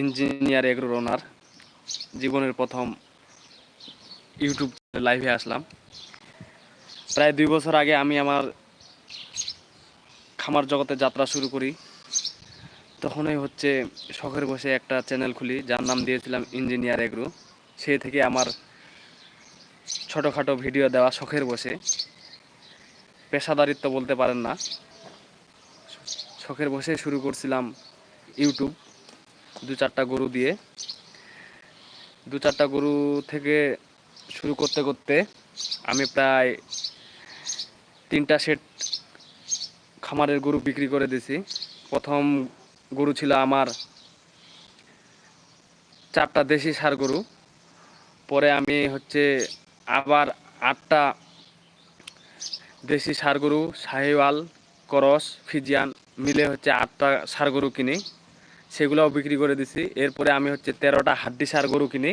Engineer এগ্রোর ওনার জীবনের প্রথম YouTube লাইভে আসলাম। প্রায় দুই বছর আগে আমি আমার খামার জগতে যাত্রা শুরু করি। তখনই হচ্ছে শখের বসে একটা চ্যানেল খুলি, যার নাম দিয়েছিলাম ইঞ্জিনিয়ার এগ্রো। সেই থেকে আমার ছোটোখাটো ভিডিও দেওয়া শখের বসে। পেশাদারিত্ব বলতে পারেন না। শখের বসে শুরু করছিলাম ইউটিউব। দু চারটা গরু দিয়ে। দু চারটা গরু থেকে শুরু করতে করতে আমি প্রায় তিনটা সেট খামারের গরু বিক্রি করে দিছি প্রথম গরু ছিল আমার চারটা দেশি সার গরু। পরে আমি হচ্ছে আবার আটটা দেশি সার গরু, শাহিওয়াল, করস, ফিজিয়ান মিলে হচ্ছে আটটা সার গরু কিনি। সেগুলোও বিক্রি করে দিছি। এরপরে আমি হচ্ছে তেরোটা হাড্ডি সার গরু কিনি।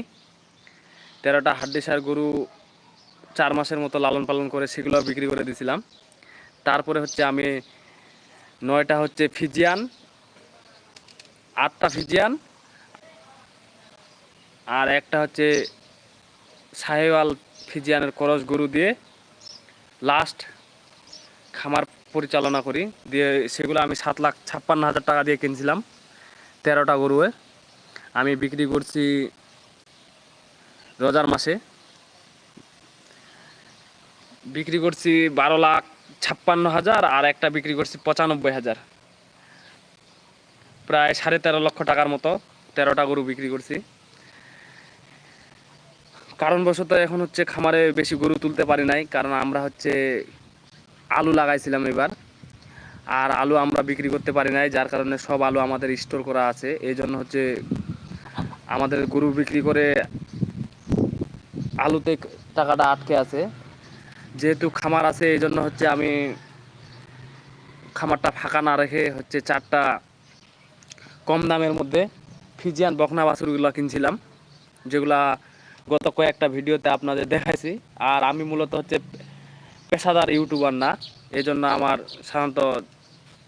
তেরোটা হাড্ডি সার গরু চার মাসের মতো লালন পালন করে সেগুলো বিক্রি করে দিছিলাম। তারপরে হচ্ছে আমি নয়টা হচ্ছে ফিজিয়ান, আটটা ফিজিয়ান, আর একটা হচ্ছে সাহেওয়াল ফিজিয়ানের করস গরু দিয়ে লাস্ট খামার পরিচালনা করি। দিয়ে সেগুলো আমি সাত লাখ ছাপ্পান্ন হাজার টাকা দিয়ে কিনছিলাম। তেরোটা গরুয়ে আমি বিক্রি করছি রোজার মাসে। বিক্রি করছি বারো লাখ ছাপ্পান্ন হাজার আর একটা বিক্রি করছি পঁচানব্বই হাজার। প্রায় সাড়ে তেরো লক্ষ টাকার মতো তেরোটা গরু বিক্রি করছি। কারণবশত এখন হচ্ছে খামারে বেশি গরু তুলতে পারি নাই, কারণ আমরা হচ্ছে আলু লাগাইছিলাম এবার। আর আলু আমরা বিক্রি করতে পারি নাই, যার কারণে সব আলু আমাদের স্টোর করা আছে। এই জন্য হচ্ছে আমাদের গরু বিক্রি করে আলুতে টাকাটা আটকে আছে। যেহেতু খামার আছে, এই জন্য হচ্ছে আমি খামারটা ফাঁকা না রেখে হচ্ছে চারটা কম দামের মধ্যে ফিজিয়ান বকনা বাছুরগুলো কিনছিলাম, যেগুলা গত কয়েকটা ভিডিওতে আপনাদের দেখাইছি। আর আমি মূলত হচ্ছে পেশাদার ইউটিউবার না, এই জন্য আমার সাধারণত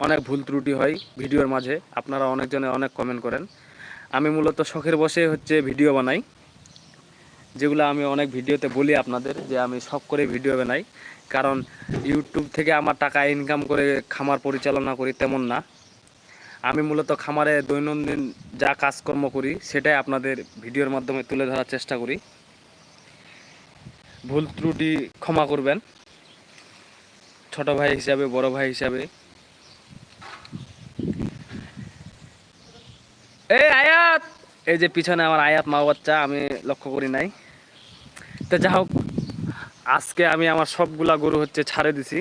অনেক ভুল ত্রুটি হয় ভিডিওর মাঝে। আপনারা অনেকজনে অনেক কমেন্ট করেন। আমি মূলত শখের বসে হচ্ছে ভিডিও বানাই। যেগুলো আমি অনেক ভিডিওতে বলি আপনাদের যে আমি শখ করে ভিডিও বানাই। কারণ ইউটিউব থেকে আমার টাকা ইনকাম করে খামার পরিচালনা করি তেমন না। আমি মূলত খামারে দৈনন্দিন যা কাজকর্ম করি, সেটাই আপনাদের ভিডিওর মাধ্যমে তুলে ধরার চেষ্টা করি। ভুল ত্রুটি ক্ষমা করবেন। ছোট ভাই হিসাবে, বড় ভাই হিসাবে। এই আয়াত! এই যে পিছনে আমার আয়াত, মা বাচ্চা, আমি লক্ষ্য করি নাই। তো যা হোক, আজকে আমি আমার সবগুলা গরু হচ্ছে ছাড়ে দিছি।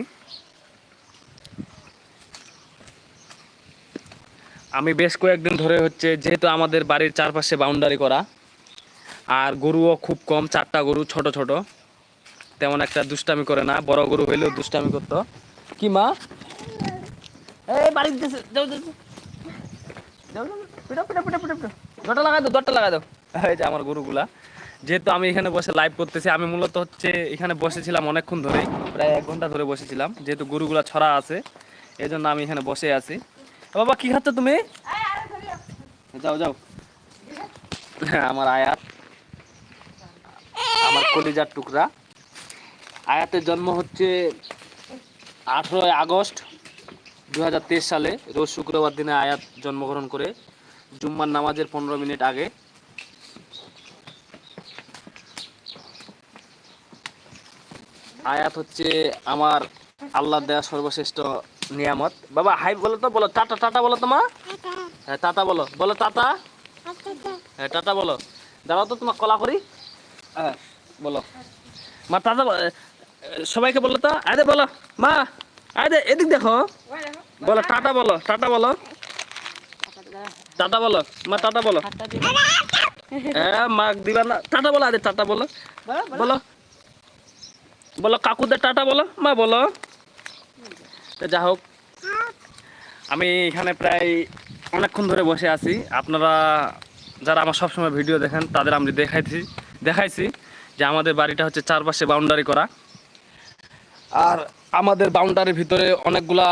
আমি বেশ কয়েকদিন ধরে হচ্ছে, যেহেতু আমাদের বাড়ির চারপাশে বাউন্ডারি করা, আর গরুও খুব কম, চারটা গরু ছোট ছোট, তেমন একটা দুষ্টামি করে না, বড় গরু হইলেও দুষ্টামি করতো। কি মা? এই বাড়ি দিতেছে যাও যাও যাও। যাও যাও। লাগাই দাও দরটা লাগাই দাও। আমার গরুগুলা, যেহেতু আমি এখানে বসে লাইভ করতেছি, আমি মূলত হচ্ছে এখানে বসেছিলাম অনেকক্ষণ ধরেই, প্রায় এক ঘণ্টা ধরে বসেছিলাম, যেহেতু গরুগুলা ছড়া আছে এই জন্য আমি এখানে বসে আছি। বাবা, কি খাচ্ছ তুমি? যাও যাও। আমার আয়াত, আমার কলিজার টুকরা। আয়াতের জন্ম হচ্ছে আঠেরোই আগস্ট দু হাজার তেইশ সালে রোজ শুক্রবার দিনে আয়াত জন্মগ্রহণ করে জুম্মার নামাজের পনেরো মিনিট আগে আয়াত হচ্ছে আমার আল্লাহ দেয়া সর্বশ্রেষ্ঠ নিয়ামত। বাবা, হাই বলো তো, বলো টাটা টাটা বলো তো মা। হ্যাঁ টাটা বলো বলো টাটা হ্যাঁ টাটা বলো। দাঁড়াও তো তোমার কলা করি। হ্যাঁ বলো। মা টাটা সবাইকে বলো তো। আরে বলো, মা, আরে এদিক দেখো। বলো টাটা বলো টাটা বলো। টাটা বলো মা টাটা বলো। হ্যাঁ মা দিবা না। টাটা বলো আরে টাটা বলো। বলো বলো। কাকুদের টাটা বলো মা বলো। যা হোক আমি এখানে প্রায় অনেকক্ষণ ধরে বসে আছি। আপনারা যারা আমার সবসময় ভিডিও দেখেন তাদের আমি দেখাইছি দেখাইছি যে আমাদের বাড়িটা হচ্ছে চারপাশে বাউন্ডারি করা। আর আমাদের বাউন্ডারির ভিতরে অনেকগুলা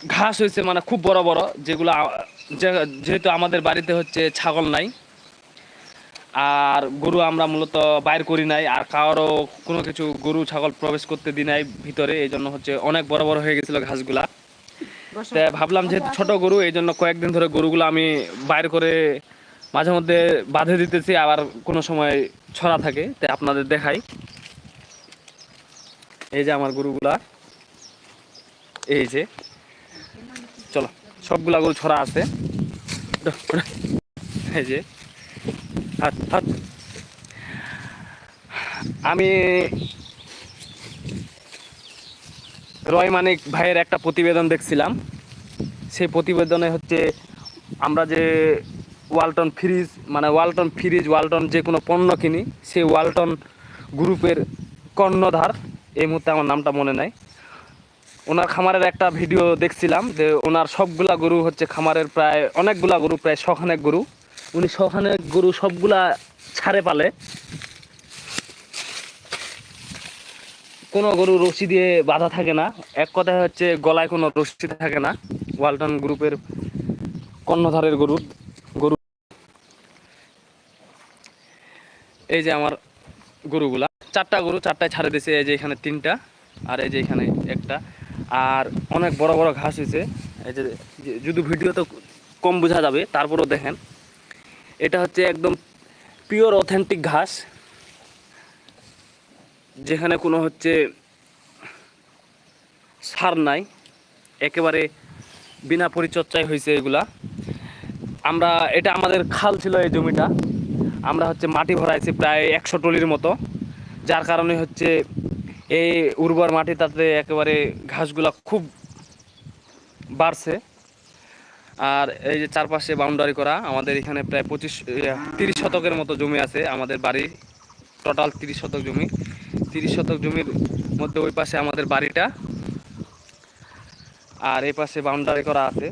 ঘাস হয়েছে মানে খুব বড় বড়, যেগুলো যেহেতু আমাদের বাড়িতে হচ্ছে ছাগল নাই, আর গরু আমরা মূলত বাইর করি নাই, আর কারও কোনো কিছু গরু, ছাগল প্রবেশ করতে দিই নাই ভিতরে, এই জন্য হচ্ছে অনেক বড় বড় হয়ে গেছিল ঘাসগুলা। ভাবলাম যেহেতু ছোট গরু, এই জন্য কয়েকদিন ধরে গরুগুলো আমি বাইর করে মাঝে মধ্যে বাঁধে দিতেছি, আবার কোনো সময় ছড়া থাকে তাই আপনাদের দেখাই। এই যে আমার গরুগুলা, এই যে। চলো, সবগুলা গরু ছড়া আছে। যে আমি রয় মানিক ভাইয়ের একটা প্রতিবেদন দেখছিলাম। সেই প্রতিবেদনে হচ্ছে আমরা যে ওয়ালটন ফ্রিজ মানে ওয়ালটন ফ্রিজ, ওয়ালটন যে কোনো পণ্য কিনি, সেই ওয়ালটন গ্রুপের কর্ণধার, এই মুহূর্তে আমার নামটা মনে নাই। ওনার খামারের একটা ভিডিও দেখছিলাম যে ওনার সবগুলা গরু হচ্ছে খামারের প্রায়, অনেকগুলা গরু, প্রায় শখানেক গরু। উনি শখানেক গরু সবগুলা ছাড়ে পালে। কোনো গরু রশি দিয়ে বাঁধা থাকে না। এক কথায় হচ্ছে গলায় কোনো রশি থাকে না। ওয়ালটন গ্রুপের কর্ণধারের গরু গরু। এই যে আমার গরুগুলা। চারটা গরু, চারটায় ছাড়ে দিয়েছে, এই যে এখানে তিনটা, আর এই যে এখানে একটা। আর অনেক বড় বড় ঘাস হয়েছে। যদি ভিডিও তো কম বোঝা যাবে, তারপরেও দেখেন। এটা হচ্ছে একদম পিওর অথেন্টিক ঘাস। যেখানে কোনো হচ্ছে সার নাই। একেবারে বিনা পরিচর্যায় হয়েছে এগুলা। আমরা, এটা আমাদের খাল ছিল এই জমিটা। আমরা হচ্ছে মাটি ভরাইছি প্রায় একশো টলির মতো। যার কারণে হচ্ছে এই উর্বর মাটি তাতে একেবারে ঘাসগুলা খুব বাড়ছে। আর এই যে চারপাশে বাউন্ডারি করা, আমাদের এখানে প্রায় পঁচিশ তিরিশ শতকের মতো জমি আছে আমাদের বাড়ি। টোটাল তিরিশ শতক জমি। তিরিশ শতক জমির মধ্যে ওই পাশে আমাদের বাড়িটা। আর এই পাশে বাউন্ডারি করা আছে।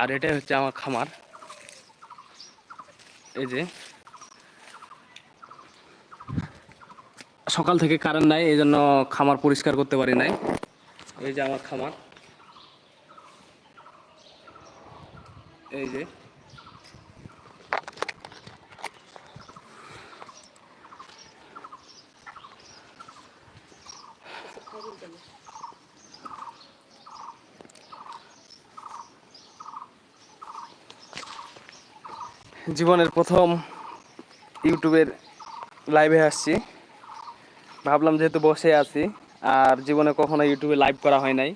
আর এটাই হচ্ছে আমার খামার। এই যে। সকাল থেকে কারেন্ট নাই, এই জন্য খামার পরিষ্কার করতে পারি নাই। এই যে আমার খামার। এই যে। জীবনের প্রথম ইউটিউবের লাইভে আসছি। ভাবলাম যেহেতু বসে আছি, আর জীবনে কখনো ইউটিউবে লাইভ করা হয় নাই,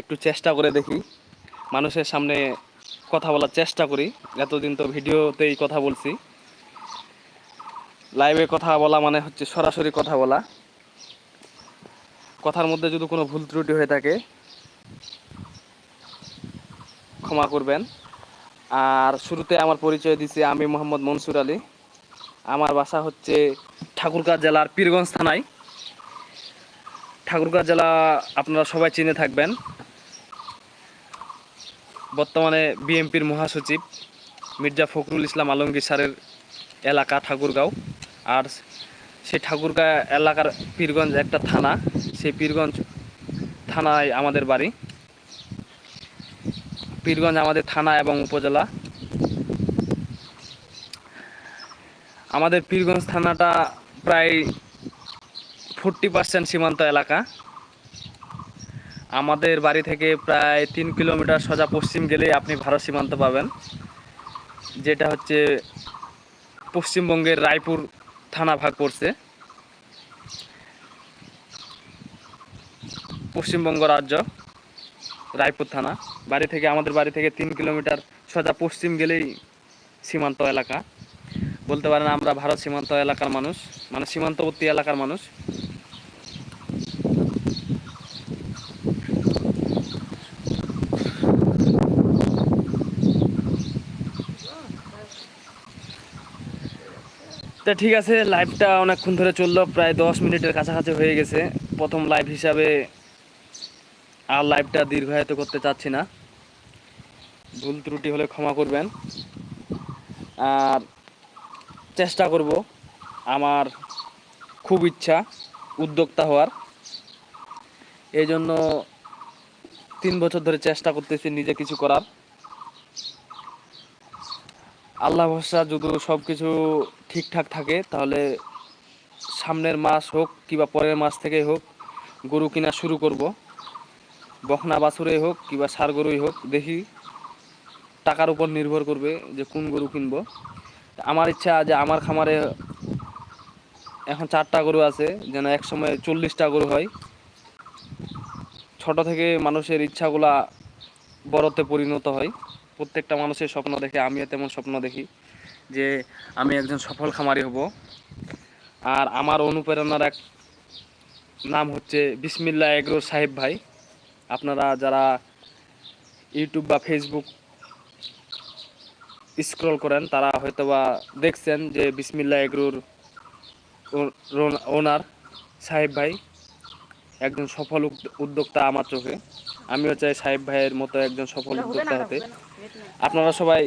একটু চেষ্টা করে দেখি। মানুষের সামনে কথা বলার চেষ্টা করি, এতদিন তো ভিডিওতেই কথা বলছি। লাইভে কথা বলা মানে হচ্ছে সরাসরি কথা বলা। কথার মধ্যে যদি কোনো ভুল ত্রুটি হয়ে থাকে, ক্ষমা করবেন। আর শুরুতে আমার পরিচয় দিছি আমি মোহাম্মদ মনসুর আলী। আমার বাসা হচ্ছে ঠাকুরগাঁ জেলার পীরগঞ্জ থানায়। ঠাকুরগাঁ জেলা আপনারা সবাই চিনে থাকবেন। বর্তমানে বিএনপির মহাসচিব মির্জা ফখরুল ইসলাম আলমগীর স্যারের এলাকা ঠাকুরগাঁও। আর সেই ঠাকুরগাঁ এলাকার পীরগঞ্জ একটা থানা সেই পীরগঞ্জ থানায় আমাদের বাড়ি। পীরগঞ্জ আমাদের থানা এবং উপজেলা। আমাদের পীরগঞ্জ থানাটা প্রায় ফোরটি পার্সেন্ট সীমান্ত এলাকা। আমাদের বাড়ি থেকে প্রায় তিন কিলোমিটার সোজা পশ্চিম গেলেই আপনি ভারত সীমান্ত পাবেন, যেটা হচ্ছে পশ্চিমবঙ্গের রায়পুর থানা ভাগ পড়ছে। পশ্চিমবঙ্গ রাজ্য। রায়পুর থানা। বাড়ি থেকে, আমাদের বাড়ি থেকে তিন কিলোমিটার সোজা পশ্চিম গেলেই সীমান্ত এলাকা। বলতে পারেন আমরা ভারত সীমান্ত এলাকার মানুষ মানে সীমান্তবর্তী এলাকার মানুষ। তা ঠিক আছে লাইভটা অনেকক্ষণ ধরে চলল, প্রায় দশ মিনিটের কাছাকাছি হয়ে গেছে। প্রথম লাইভ হিসাবে আর লাইভটা দীর্ঘায়িত করতে চাচ্ছি না। ভুল ত্রুটি হলে ক্ষমা করবেন। আর চেষ্টা করব আমার খুব ইচ্ছা উদ্যোক্তা হওয়ার। এই জন্য তিন বছর ধরে চেষ্টা করতেছি নিজে কিছু করার। আল্লাহ ভরসা, যদি সব কিছু ঠিকঠাক থাকে, তাহলে সামনের মাস হোক কিংবা পরের মাস থেকেই হোক, গরু কিনা শুরু করব। বখনা বাছুরেই হোক কিংবা সার গরুই হোক, দেখি। টাকার উপর নির্ভর করবে যে কোন গরু কিনবো। আমার ইচ্ছা যে আমার খামারে এখন চারটা গরু আছে, যেন এক সময় চল্লিশটা গরু হয়। ছোট থেকে মানুষের ইচ্ছাগুলা বড়তে পরিণত হয়। প্রত্যেকটা মানুষের স্বপ্ন দেখে, আমিও তেমন স্বপ্ন দেখি যে আমি একজন সফল খামারি হব। আর আমার অনুপ্রেরণার এক নাম হচ্ছে বিসমিল্লা এগ্রো সাহেব ভাই। আপনারা যারা ইউটিউব বা ফেসবুক স্ক্রল করেন তারা হয়তোবা দেখছেন যে বিসমিল্লা এগরুর ওনার সাহেব ভাই একজন সফল উদ্যোক্তা আমার চোখে। আমিও চাই সাহেব ভাইয়ের মতো একজন সফল উদ্যোক্তা হতে। আপনারা সবাই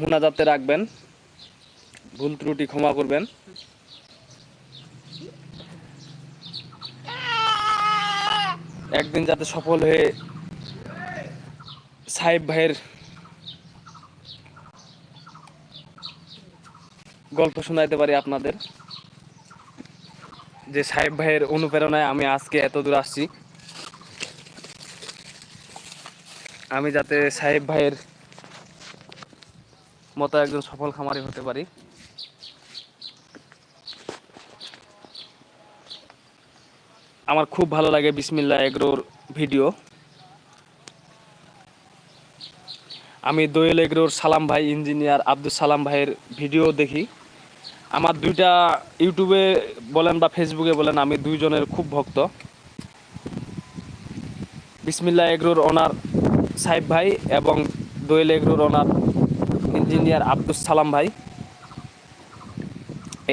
মোনাজাতে রাখবেন ভুল ত্রুটি ক্ষমা করবেন। একদিন যাতে সফল হয়ে সাহেব ভাইয়ের গল্প শোনাইতে পারি আপনাদের। যে সাহেব ভাইয়ের অনুপ্রেরণায় আমি আজকে এত দূর আসছি। আমি যাতে সাহেব ভাইয়ের মতো একজন সফল খামারি হতে পারি। আমার খুব ভালো লাগে বিসমিল্লা এগ্রোর ভিডিও। আমি দোয়েল এগ্রোর সালাম ভাই ইঞ্জিনিয়ার আব্দুল সালাম ভাইয়ের ভিডিও দেখি। আমার দুইটা ইউটিউবে বলেন বা ফেসবুকে বলেন, আমি দুইজনের খুব ভক্ত। বিসমিল্লা এগ্রোর ওনার সাহেব ভাই এবং দোয়েল এগ্রোর ওনার ইঞ্জিনিয়ার আব্দুল সালাম ভাই।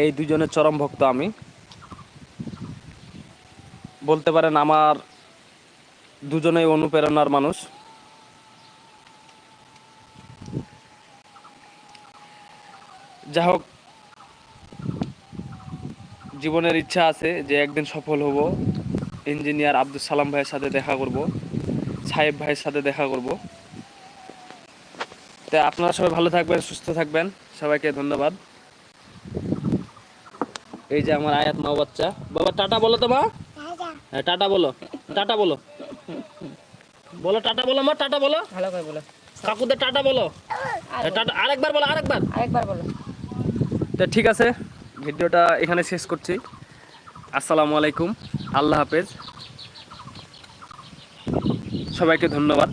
এই দুজনের চরম ভক্ত আমি। বলতে পারেন আমার দুজনেই অনুপ্রেরণার মানুষ। যা হোক, জীবনের ইচ্ছা আছে যে একদিন সফল হব। ইঞ্জিনিয়ার আব্দুল সালাম ভাইয়ের সাথে দেখা করব, সাহেব ভাইয়ের সাথে দেখা করব। তা আপনারা সবাই ভালো থাকবেন, সুস্থ থাকবেন। সবাইকে ধন্যবাদ। এই যে আমার আয়াত মা বাচ্চা বাবা, টাটা বলো তো মা। টাটা বলো। টাটা বলো। বলো টাটা বলো মা টাটা বলো। ভালো করে বলো। কাকুদের টাটা বলো। টাটা আরেকবার বলো আরেকবার। আরেকবার বলো। তো ঠিক আছে ভিডিওটা এখানে শেষ করছি। আসসালামু আলাইকুম আল্লাহ হাফেজ। সবাইকে ধন্যবাদ।